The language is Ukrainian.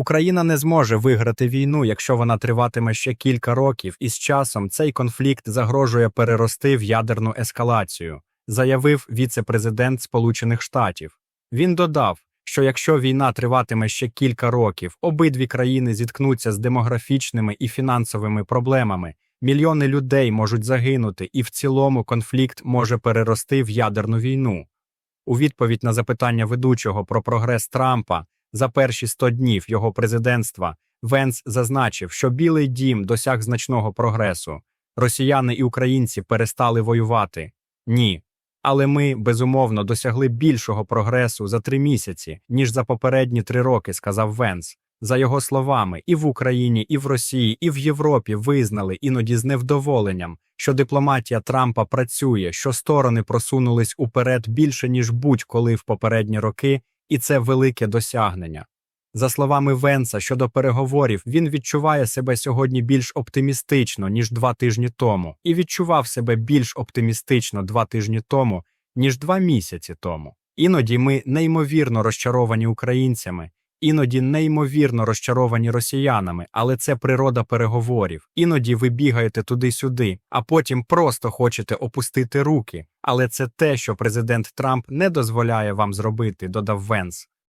Україна не зможе виграти війну, якщо вона триватиме ще кілька років, і з часом цей конфлікт загрожує перерости в ядерну ескалацію, заявив віце-президент Сполучених Штатів. Він додав, що якщо війна триватиме ще кілька років, обидві країни зіткнуться з демографічними і фінансовими проблемами, мільйони людей можуть загинути, і в цілому конфлікт може перерости в ядерну війну. У відповідь на запитання ведучого про прогрес Трампа за перші 100 днів його президентства Венс зазначив, що Білий дім досяг значного прогресу. Росіяни і українці перестали воювати. Ні. Але ми, безумовно, досягли більшого прогресу за три місяці, ніж за попередні три роки, сказав Венс. За його словами, і в Україні, і в Росії, і в Європі визнали іноді з невдоволенням, що дипломатія Трампа працює, що сторони просунулись уперед більше, ніж будь-коли в попередні роки, і це велике досягнення. За словами Венса щодо переговорів, він відчуває себе сьогодні більш оптимістично, ніж два тижні тому, і відчував себе більш оптимістично два тижні тому, ніж два місяці тому. Іноді ми неймовірно розчаровані українцями, іноді неймовірно розчаровані росіянами, але це природа переговорів. Іноді ви бігаєте туди-сюди, а потім просто хочете опустити руки. Але це те, що президент Трамп не дозволяє вам зробити, додав Венс.